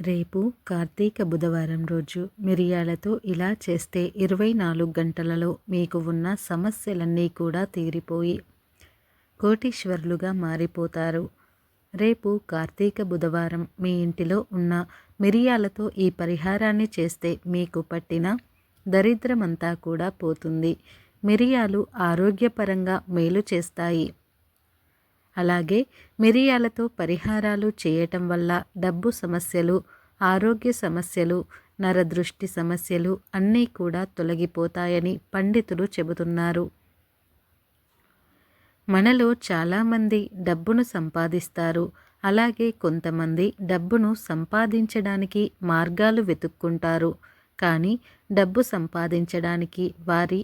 రేపు కార్తీక బుధవారం రోజు మిరియాలతో ఇలా చేస్తే ఇరవై నాలుగు గంటలలో మీకు ఉన్న సమస్యలన్నీ కూడా తీరిపోయి కోటీశ్వరులుగా మారిపోతారు. రేపు కార్తీక బుధవారం మీ ఇంటిలో ఉన్న మిరియాలతో ఈ పరిహారాన్ని చేస్తే మీకు పట్టిన దరిద్రమంతా కూడా పోతుంది. మిరియాలు ఆరోగ్యపరంగా మేలు చేస్తాయి. అలాగే మిరియాలతో పరిహారాలు చేయటం వల్ల డబ్బు సమస్యలు ఆరోగ్య సమస్యలు నరదృష్టి సమస్యలు అన్నీ కూడా తొలగిపోతాయని పండితులు చెబుతున్నారు. మనలో చాలామంది డబ్బును సంపాదిస్తారు. అలాగే కొంతమంది డబ్బును సంపాదించడానికి మార్గాలు వెతుక్కుంటారు. కానీ డబ్బు సంపాదించడానికి వారి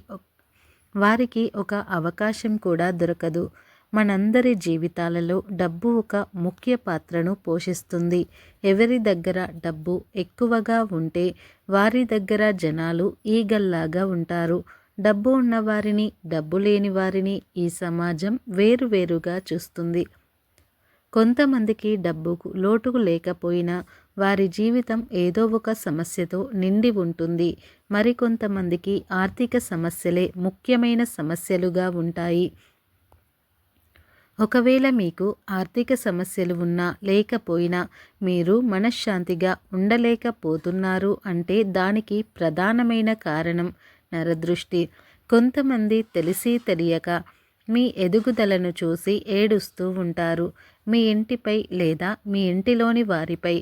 వారికి ఒక అవకాశం కూడా దొరకదు. మనందరి జీవితాలలో డబ్బు ఒక ముఖ్య పాత్రను పోషిస్తుంది. ఎవరి దగ్గర డబ్బు ఎక్కువగా ఉంటే వారి దగ్గర జనాలు ఈగల్లాగా ఉంటారు. డబ్బు ఉన్నవారిని డబ్బు లేని వారిని ఈ సమాజం వేరువేరుగా చూస్తుంది. కొంతమందికి డబ్బుకు లోటుకు లేకపోయినా వారి జీవితం ఏదో ఒక సమస్యతో నిండి ఉంటుంది. మరికొంతమందికి ఆర్థిక సమస్యలే ముఖ్యమైన సమస్యలుగా ఉంటాయి. ఒకవేళ మీకు ఆర్థిక సమస్యలు ఉన్నా లేకపోయినా మీరు మనశ్శాంతిగా ఉండలేకపోతున్నారు అంటే దానికి ప్రధానమైన కారణం నరదృష్టి. కొంతమంది తెలిసి తెలియక మీ ఎదుగుదలను చూసి ఏడుస్తూ ఉంటారు. మీ ఇంటిపై లేదా మీ ఇంటిలోని వారిపై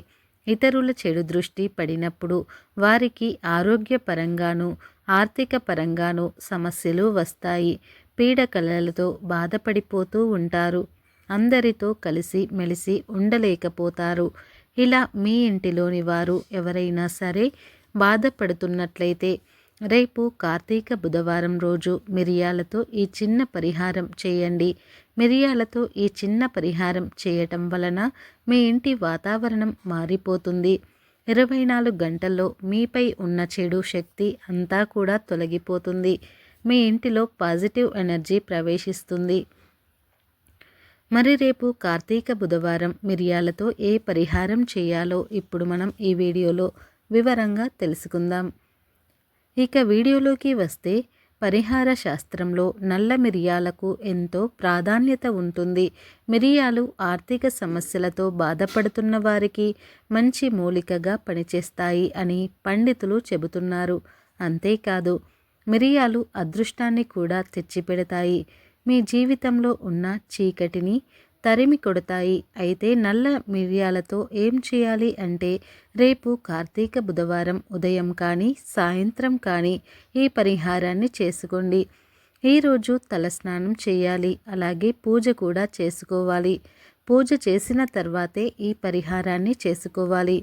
ఇతరుల చెడు దృష్టి పడినప్పుడు వారికి ఆరోగ్యపరంగాను ఆర్థిక పరంగాను సమస్యలు వస్తాయి. పీడకలలతో బాధపడిపోతూ ఉంటారు. అందరితో కలిసి మెలిసి ఉండలేకపోతారు. ఇలా మీ ఇంటిలోని వారు ఎవరైనా సరే బాధపడుతున్నట్లయితే రేపు కార్తీక బుధవారం రోజు మిరియాలతో ఈ చిన్న పరిహారం చేయండి. మిరియాలతో ఈ చిన్న పరిహారం చేయటం వలన మీ ఇంటి వాతావరణం మారిపోతుంది. ఇరవై నాలుగు గంటల్లో మీపై ఉన్న చెడు శక్తి అంతా కూడా తొలగిపోతుంది. మీ ఇంటిలో పాజిటివ్ ఎనర్జీ ప్రవేశిస్తుంది. మరి రేపు కార్తీక బుధవారం మిరియాలతో ఏ పరిహారం చేయాలో ఇప్పుడు మనం ఈ వీడియోలో వివరంగా తెలుసుకుందాం. ఇక వీడియోలోకి వస్తే పరిహార శాస్త్రంలో నల్ల మిరియాలకు ఎంతో ప్రాధాన్యత ఉంటుంది. మిరియాలు ఆర్థిక సమస్యలతో బాధపడుతున్న వారికి మంచి మూలికగా పనిచేస్తాయి అని పండితులు చెబుతున్నారు. అంతేకాదు మిరియాలు అదృష్టాన్ని కూడా తెచ్చిపెడతాయి. మీ జీవితంలో ఉన్న చీకటిని తరిమి కొడతాయి. అయితే నల్ల మిరియాలతో ఏం చేయాలి అంటే రేపు కార్తీక బుధవారం ఉదయం కానీ సాయంత్రం కానీ ఈ పరిహారాన్ని చేసుకోండి. ఈరోజు తలస్నానం చేయాలి. అలాగే పూజ కూడా చేసుకోవాలి. పూజ చేసిన తర్వాతే ఈ పరిహారాన్ని చేసుకోవాలి.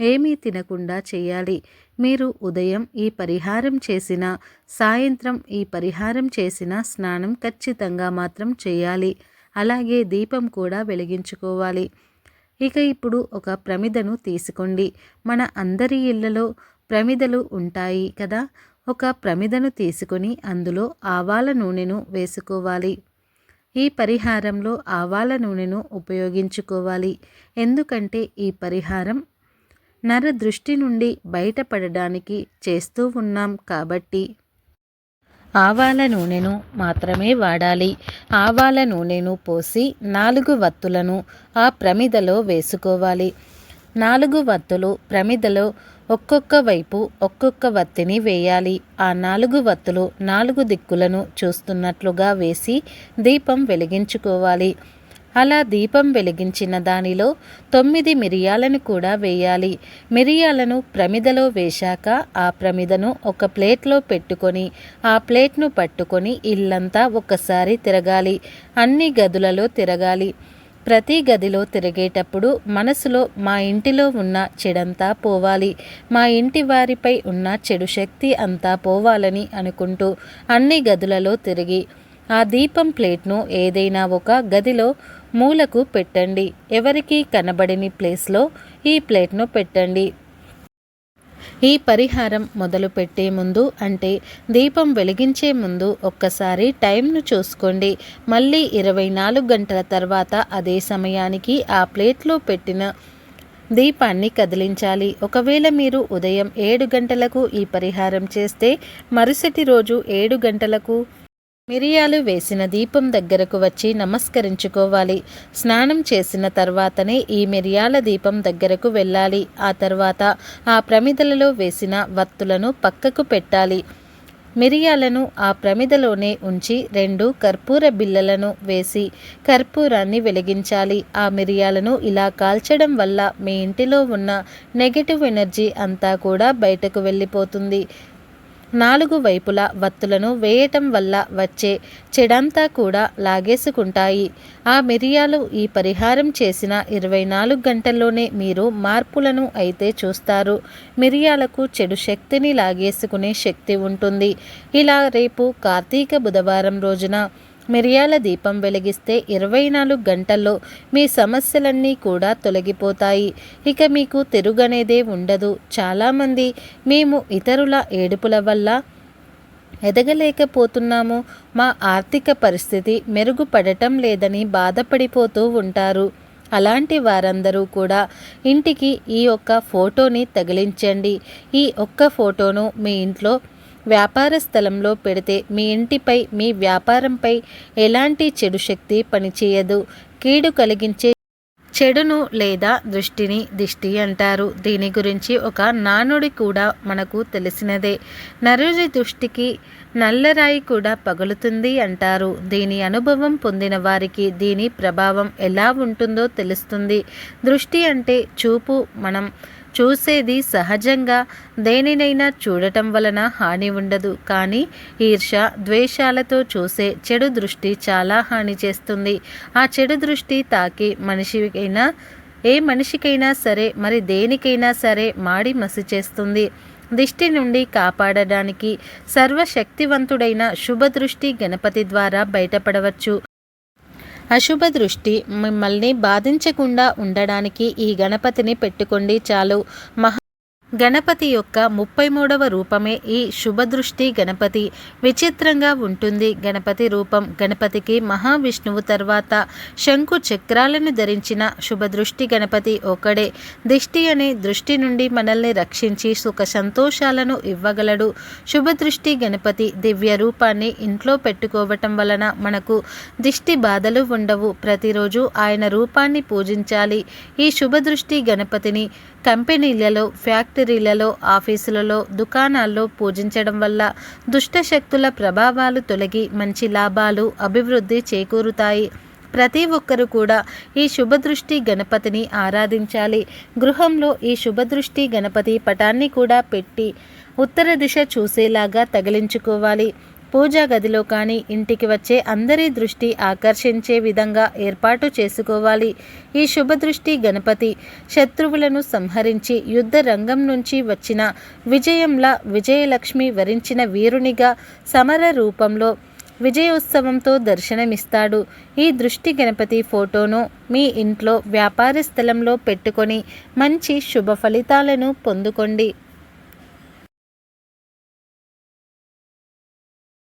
ఏమీ తినకుండా చేయాలి. మీరు ఉదయం ఈ పరిహారం చేసిన సాయంత్రం ఈ పరిహారం చేసిన స్నానం ఖచ్చితంగా మాత్రం చేయాలి. అలాగే దీపం కూడా వెలిగించుకోవాలి. ఇక ఇప్పుడు ఒక ప్రమిదను తీసుకోండి. మన అందరి ఇళ్ళలో ప్రమిదలు ఉంటాయి కదా. ఒక ప్రమిదను తీసుకొని అందులో ఆవాల నూనెను వేసుకోవాలి. ఈ పరిహారంలో ఆవాల నూనెను ఉపయోగించుకోవాలి. ఎందుకంటే ఈ పరిహారం నర దృష్టి నుండి బయటపడడానికి చేస్తూ ఉన్నాం కాబట్టి ఆవాల నూనెను మాత్రమే వాడాలి. ఆవాల నూనెను పోసి నాలుగు వత్తులను ఆ ప్రమిదలో వేసుకోవాలి. నాలుగు వత్తులు ప్రమిదలో ఒక్కొక్క వైపు ఒక్కొక్క వత్తిని వేయాలి. ఆ నాలుగు వత్తులు నాలుగు దిక్కులను చూస్తున్నట్లుగా వేసి దీపం వెలిగించుకోవాలి. అలా దీపం వెలిగించిన దానిలో తొమ్మిది మిరియాలను కూడా వేయాలి. మిరియాలను ప్రమిదలో వేశాక ఆ ప్రమిదను ఒక ప్లేట్లో పెట్టుకొని ఆ ప్లేట్ను పట్టుకొని ఇల్లంతా ఒకసారి తిరగాలి. అన్ని గదులలో తిరగాలి. ప్రతి గదిలో తిరిగేటప్పుడు మనసులో మా ఇంటిలో ఉన్న చెడంతా పోవాలి. మా ఇంటి వారిపై ఉన్న చెడు శక్తి అంతా పోవాలని అనుకుంటూ అన్ని గదులలో తిరిగి ఆ దీపం ప్లేట్ను ఏదైనా ఒక గదిలో మూలకు పెట్టండి. ఎవరికి కనబడని ప్లేస్లో ఈ ప్లేట్ను పెట్టండి. ఈ పరిహారం మొదలు పెట్టే ముందు అంటే దీపం వెలిగించే ముందు ఒక్కసారి టైంను చూసుకోండి. మళ్ళీ ఇరవై నాలుగు గంటల తర్వాత అదే సమయానికి ఆ ప్లేట్లో పెట్టిన దీపాన్ని కదిలించాలి. ఒకవేళ మీరు ఉదయం ఏడు గంటలకు ఈ పరిహారం చేస్తే మరుసటి రోజు ఏడు గంటలకు మిరియాలు వేసిన దీపం దగ్గరకు వచ్చి నమస్కరించుకోవాలి. స్నానం చేసిన తర్వాతనే ఈ మిరియాల దీపం దగ్గరకు వెళ్ళాలి. ఆ తర్వాత ఆ ప్రమిదలలో వేసిన వత్తులను పక్కకు పెట్టాలి. మిరియాలను ఆ ప్రమిదలోనే ఉంచి రెండు కర్పూర బిళ్ళలను వేసి కర్పూరాన్ని వెలిగించాలి. ఆ మిరియాలను ఇలా కాల్చడం వల్ల మీ ఇంటిలో ఉన్న నెగటివ్ ఎనర్జీ అంతా కూడా బయటకు వెళ్ళిపోతుంది. నాలుగు వైపులా వత్తులను వేయటం వల్ల వచ్చే చెడంతా కూడా లాగేసుకుంటాయి. ఆ మిరియాలు ఈ పరిహారం చేసిన ఇరవై నాలుగు గంటల్లోనే మీరు మార్పులను అయితే చూస్తారు. మిరియాలకు చెడు శక్తిని లాగేసుకునే శక్తి ఉంటుంది. ఇలా రేపు కార్తీక బుధవారం రోజున మిరియాల దీపం వెలిగిస్తే ఇరవై నాలుగు గంటల్లో మీ సమస్యలన్నీ కూడా తొలగిపోతాయి. ఇక మీకు తిరుగనేదే ఉండదు. చాలామంది మేము ఇతరుల ఏడుపుల వల్ల ఎదగలేకపోతున్నాము. మా ఆర్థిక పరిస్థితి మెరుగుపడటం లేదని బాధపడిపోతూ ఉంటారు. అలాంటి వారందరూ కూడా ఇంటికి ఈ ఒక్క ఫోటోని తగిలించండి. ఈ ఒక్క ఫోటోను మీ ఇంట్లో వ్యాపార స్థలంలో పెడితే మీ ఇంటిపై మీ వ్యాపారంపై ఎలాంటి చెడు శక్తి పనిచేయదు. కీడు కలిగించే చెడును లేదా దృష్టిని దిష్టి అంటారు. దీని గురించి ఒక నానుడి కూడా మనకు తెలిసినదే. నరుడి దృష్టికి నల్లరాయి కూడా పగులుతుంది అంటారు. దీని అనుభవం పొందిన వారికి దీని ప్రభావం ఎలా ఉంటుందో తెలుస్తుంది. దృష్టి అంటే చూపు మనం చూసేది సహజంగా దేనినైనా చూడటం వలన హాని ఉండదు. కానీ ఈర్ష ద్వేషాలతో చూసే చెడు దృష్టి చాలా హాని చేస్తుంది. ఆ చెడు దృష్టి తాకి మనిషికైనా ఏ మనిషికైనా సరే మరి దేనికైనా సరే మాడి మసి చేస్తుంది. దిష్టి నుండి కాపాడడానికి సర్వశక్తివంతుడైన శుభదృష్టి గణపతి ద్వారా బయటపడవచ్చు. అశుభ దృష్టి మిమ్మల్ని బాధించకుండా ఉండడానికి ఈ గణపతిని పెట్టుకోండి చాలు. మహా గణపతి యొక్క ముప్పై మూడవ రూపమే ఈ శుభదృష్టి గణపతి. విచిత్రంగా ఉంటుంది గణపతి రూపం. గణపతికి మహావిష్ణువు తర్వాత శంకు చక్రాలను ధరించిన శుభదృష్టి గణపతి ఒకడే. దిష్టి అనే దృష్టి నుండి మనల్ని రక్షించి సుఖ సంతోషాలను ఇవ్వగలడు. శుభదృష్టి గణపతి దివ్య రూపాన్ని ఇంట్లో పెట్టుకోవటం వలన మనకు దిష్టి బాధలు ఉండవు. ప్రతిరోజు ఆయన రూపాన్ని పూజించాలి. ఈ శుభదృష్టి గణపతిని కంపెనీలలో ఫ్యాక్టరీలలో ఆఫీసులలో దుకాణాల్లో పూజించడం వల్ల దుష్టశక్తుల ప్రభావాలు తొలగి మంచి లాభాలు అభివృద్ధి చేకూరుతాయి. ప్రతి ఒక్కరు కూడా ఈ శుభదృష్టి గణపతిని ఆరాధించాలి. గృహంలో ఈ శుభదృష్టి గణపతి పటాన్ని కూడా పెట్టి ఉత్తర దిశ చూసేలాగా తగిలించుకోవాలి. పూజా గదిలో కానీ ఇంటికి వచ్చే అందరి దృష్టి ఆకర్షించే విధంగా ఏర్పాటు చేసుకోవాలి. ఈ శుభదృష్టి గణపతి శత్రువులను సంహరించి యుద్ధ రంగం నుంచి వచ్చిన విజయంలా విజయలక్ష్మి వరించిన వీరునిగా సమర రూపంలో విజయోత్సవంతో దర్శనమిస్తాడు. ఈ దృష్టి గణపతి ఫోటోను మీ ఇంట్లో వ్యాపార స్థలంలో పెట్టుకొని మంచి శుభ ఫలితాలను పొందుకోండి.